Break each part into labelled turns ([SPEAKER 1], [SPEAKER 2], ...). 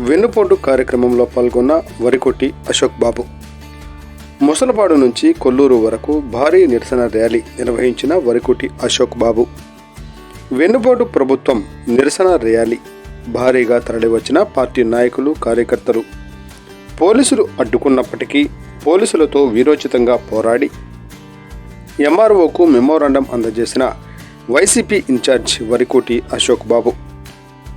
[SPEAKER 1] వెన్నుపోటు కార్యక్రమంలో పాల్గొన్న వరికొట్టి అశోక్ బాబు. ముసలపాడు నుంచి కొల్లూరు వరకు భారీ నిరసన ర్యాలీ నిర్వహించిన వరికొట్టి అశోక్ బాబు. వెన్నుపోటు ప్రభుత్వం నిరసన ర్యాలీ భారీగా తరలివచ్చిన పార్టీ నాయకులు కార్యకర్తలు. పోలీసులు అడ్డుకున్నప్పటికీ పోలీసులతో వీరోచితంగా పోరాడి ఎంఆర్ఓకు మెమోరాండం అందజేసిన వైసీపీ ఇన్ఛార్జ్ వరికోటి అశోక్ బాబు.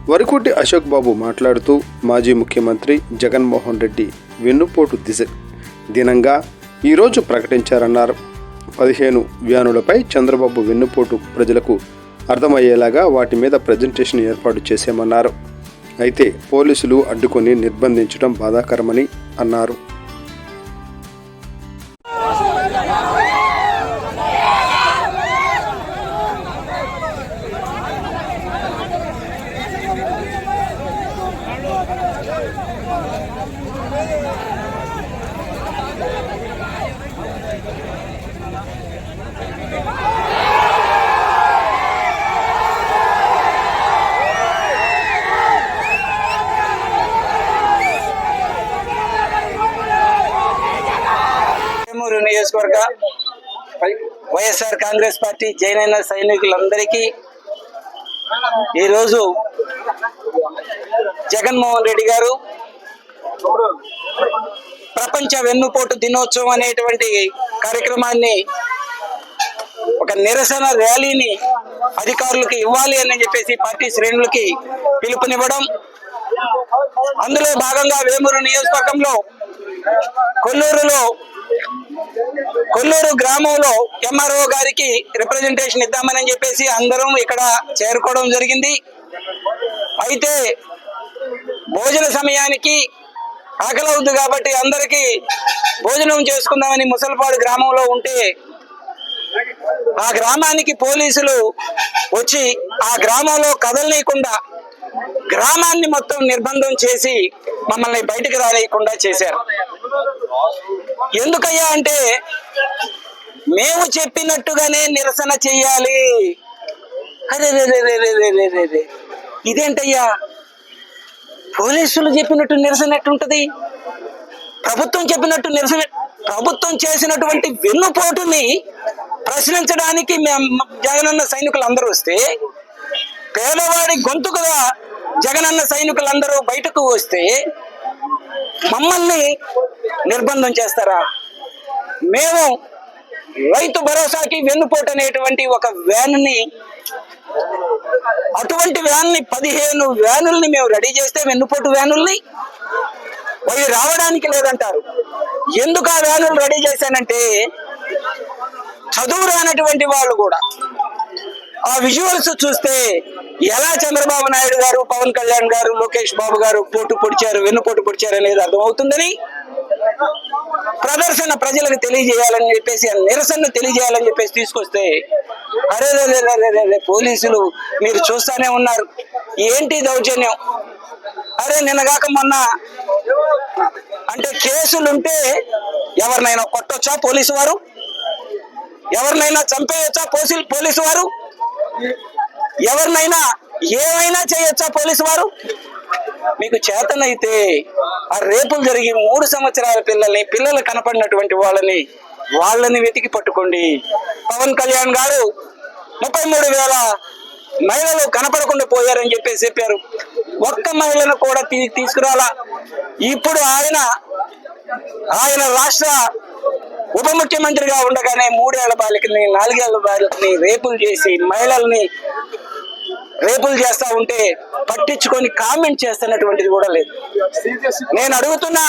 [SPEAKER 1] వరికోటి అశోక్ బాబు మాట్లాడుతూ మాజీ ముఖ్యమంత్రి జగన్మోహన్ రెడ్డి వెన్నుపోటు దిశ దినంగా ఈరోజు ప్రకటించారన్నారు. పదిహేను వ్యానులపై చంద్రబాబు వెన్నుపోటు ప్రజలకు అర్థమయ్యేలాగా వాటి మీద ప్రజెంటేషన్ ఏర్పాటు చేశామన్నారు. అయితే పోలీసులు అడ్డుకొని నిర్బంధించడం బాధాకరమని అన్నారు
[SPEAKER 2] వేమూరు నియోజకవర్గ వైఎస్ఆర్ కాంగ్రెస్ పార్టీ జైనైన సైనికులందరికీ ఈరోజు జగన్మోహన్ రెడ్డి గారు ప్రపంచ వెన్నుపోటు దినోత్సవం అనేటువంటి కార్యక్రమాన్ని ఒక నిరసన ర్యాలీని అధికారులకు ఇవ్వాలి అని చెప్పేసి పార్టీ శ్రేణులకి పిలుపునివ్వడం అందులో భాగంగా వేమూరు నియోజకవర్గంలో కొల్లూరులో కొల్లూరు గ్రామంలో ఎంఆర్ఓ గారికి రిప్రజెంటేషన్ ఇద్దామని చెప్పేసి అందరం ఇక్కడ చేరుకోవడం జరిగింది. అయితే భోజన సమయానికి ఆకలి అవుద్ది కాబట్టి అందరికీ భోజనం చేసుకుందామని ముసలిపాడు గ్రామంలో ఉంటే ఆ గ్రామానికి పోలీసులు వచ్చి ఆ గ్రామంలో కదలనీయకుండా గ్రామాన్ని మొత్తం నిర్బంధం చేసి మమ్మల్ని బయటికి రానియకుండా చేశారు. ఎందుకయ్యా అంటే మేము చెప్పినట్టుగానే నిరసన చెయ్యాలి. ఇదేంటయ్యా? పోలీసులు చెప్పినట్టు నిరసన ఎట్టుంటది ప్రభుత్వం చెప్పినట్టు నిరసన ప్రభుత్వం చేసినటువంటి వెన్నుపోటుని ప్రశ్నించడానికి జగనన్న సైనికులు అందరూ వస్తే పేదవాడి గొంతుకుగా జగనన్న సైనికులందరూ బయటకు వస్తే మమ్మల్ని నిర్బంధం చేస్తారా? మేము రైతు భరోసాకి వెన్నుపోటు అనేటువంటి ఒక వ్యాన్ని అటువంటి వ్యాన్ని పదిహేను వ్యానుల్ని మేము రెడీ చేస్తే వెన్నుపోటు వ్యానుల్ని అవి రావడానికి లేదంటారు. ఎందుకు ఆ వ్యానులు రెడీ చేశానంటే చదువు రానటువంటి వాళ్ళు కూడా. ఆ విజువల్స్ చూస్తే ఎలా చంద్రబాబు నాయుడు గారు పవన్ కళ్యాణ్ గారు లోకేష్ బాబు గారు పోటు పొడిచారు వెన్నుపోటు పొడిచారు అనేది అర్థమవుతుందని ప్రదర్శన ప్రజలకు తెలియజేయాలని చెప్పేసి నిరసనను నిరసన తెలియజేయాలని చెప్పేసి తీసుకొస్తే అరే రే పోలీసులు మీరు చూస్తానే ఉన్నారు. ఏంటి దౌర్జన్యం? అరే నిన్నగాక మొన్న అంటే కేసులుంటే ఎవరినైనా కొట్టొచ్చా పోలీసు వారు? ఎవరినైనా చంపేయచ్చా పోసి పోలీసు వారు? ఎవరినైనా ఏమైనా చేయొచ్చా పోలీసు వారు? మీకు చేతనైతే ఆ రేపులు జరిగి మూడు సంవత్సరాల పిల్లల్ని పిల్లలు కనపడినటువంటి వాళ్ళని వాళ్ళని వెతికి పట్టుకోండి. పవన్ కళ్యాణ్ గారు ముప్పై మూడు వేల మహిళలు కనపడకుండా పోయారని చెప్పేసి చెప్పారు. ఒక్క మహిళను కూడా తీ తీసుకురాలా. ఇప్పుడు ఆయన ఆయన రాష్ట్ర ఉప ముఖ్యమంత్రిగా ఉండగానే మూడేళ్ళ బాలికని నాలుగేళ్ళ బాలికని రేపులు చేసి మహిళల్ని రేపులు చేస్తా ఉంటే పట్టించుకొని కామెంట్ చేస్తున్నటువంటిది కూడా లేదు. నేను అడుగుతున్నా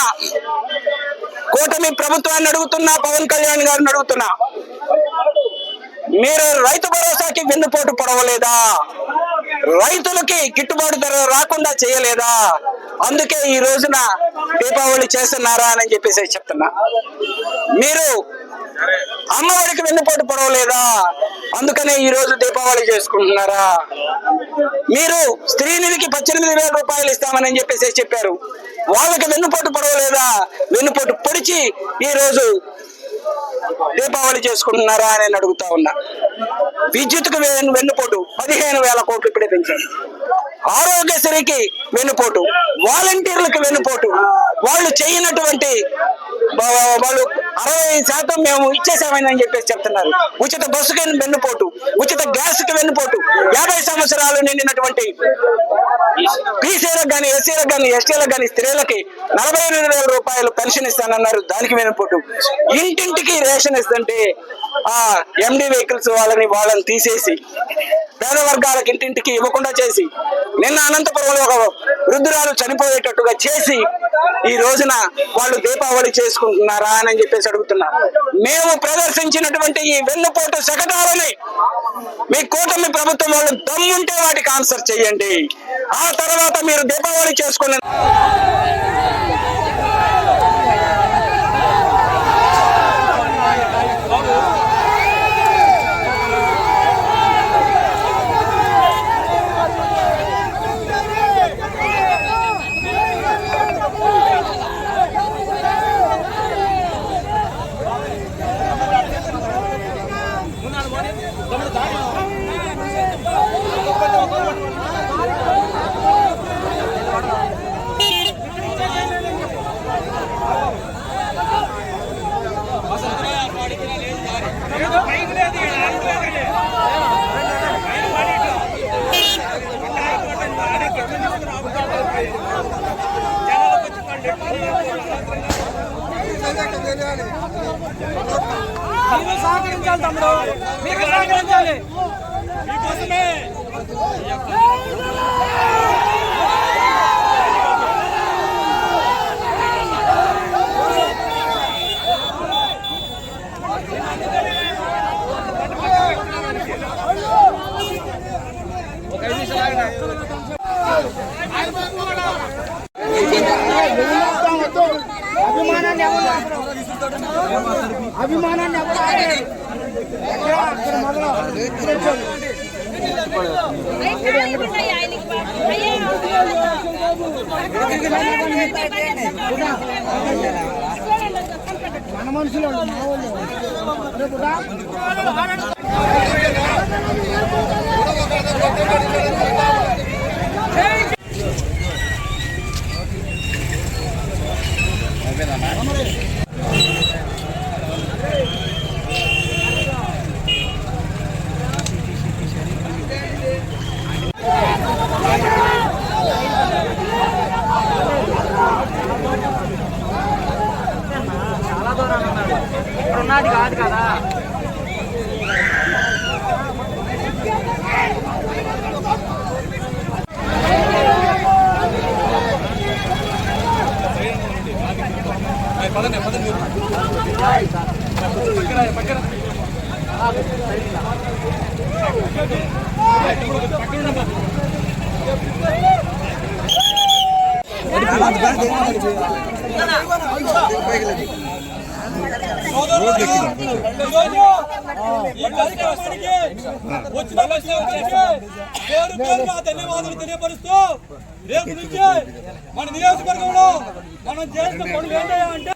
[SPEAKER 2] కూటమి ప్రభుత్వాన్ని అడుగుతున్నా పవన్ కళ్యాణ్ గారిని అడుగుతున్నా మీరు రైతు భరోసాకి వెన్నుపోటు పడవలేదా? రైతులకి గిట్టుబాటు ధర రాకుండా చేయలేదా? అందుకే ఈ రోజున దీపావళి చేస్తున్నారా అని చెప్పేసి చెప్తున్నా. మీరు అమ్మవారికి వెన్నుపోటు పడవలేదా? అందుకనే ఈ రోజు దీపావళి చేసుకుంటున్నారా? మీరు స్త్రీనిధికి పద్దెనిమిది వేల రూపాయలు ఇస్తామని చెప్పేసి చెప్పారు. వాళ్ళకి వెన్నుపోటు పడవలేదా? వెన్నుపోటు పొడిచి ఈ రోజు దీపావళి చేసుకుంటున్నారా అని నేను అడుగుతా ఉన్నా. విద్యుత్కు వెన్నుపోటు పదిహేను వేల కోట్లు ఇప్పుడే పెంచారు. ఆరోగ్యశ్రీకి వెన్నుపోటు వాలంటీర్లకు వెన్నుపోటు వాళ్ళు చేయనటువంటి వాళ్ళు అరవై శాతం మేము ఇచ్చేసామని అని చెప్పేసి చెప్తున్నారు. ఉచిత బస్సుకి వెన్నుపోటు ఉచిత గ్యాస్కి వెన్నుపోటు యాభై సంవత్సరాలు నిండినటువంటి బీసీలకు కానీ ఎస్సీలకు కానీ ఎస్టీలకు కానీ స్త్రీలకి నలభై ఎనిమిది వేల రూపాయలు పెన్షన్ ఇస్తానన్నారు. దానికి వెనుపోటు ఇంటింటికి రేషన్ ఇస్తుంటే ఆ ఎండి వెహికల్స్ వాళ్ళని వాళ్ళని తీసేసి పేద వర్గాలకు ఇంటింటికి ఇవ్వకుండా చేసి నిన్న అనంతపురంలో ఒక వృద్ధురాలు చనిపోయేటట్టుగా చేసి ఈ రోజున వాళ్ళు దీపావళి చేసుకుంటున్నారా అని చెప్పేసి అడుగుతున్నా. మేము ప్రదర్శించినటువంటి ఈ వెన్నుపోటు శకటాలని మీ కూటమి ప్రభుత్వం వాళ్ళు దమ్ముంటే వాటికి ఆన్సర్ చేయండి. ఆ తర్వాత మీరు దీపావళి చేసుకున్నారు
[SPEAKER 3] మీరు సహకరించాలి తమ్ముడు. మీరు సహకరించాలి. అభిమానాన్ని అభిమానాన్ని మన మనుషులు మా కాదు కదా
[SPEAKER 4] ఈ కార్యక్రమానికి వచ్చిన ప్రతి ఒక్కరికి పేరు పేరుగా ధన్యవాదాలు తెలియపరుస్తూ రేపు నుంచి మన నియోజకవర్గంలో మనం చేసిన పనులు ఏంటంటే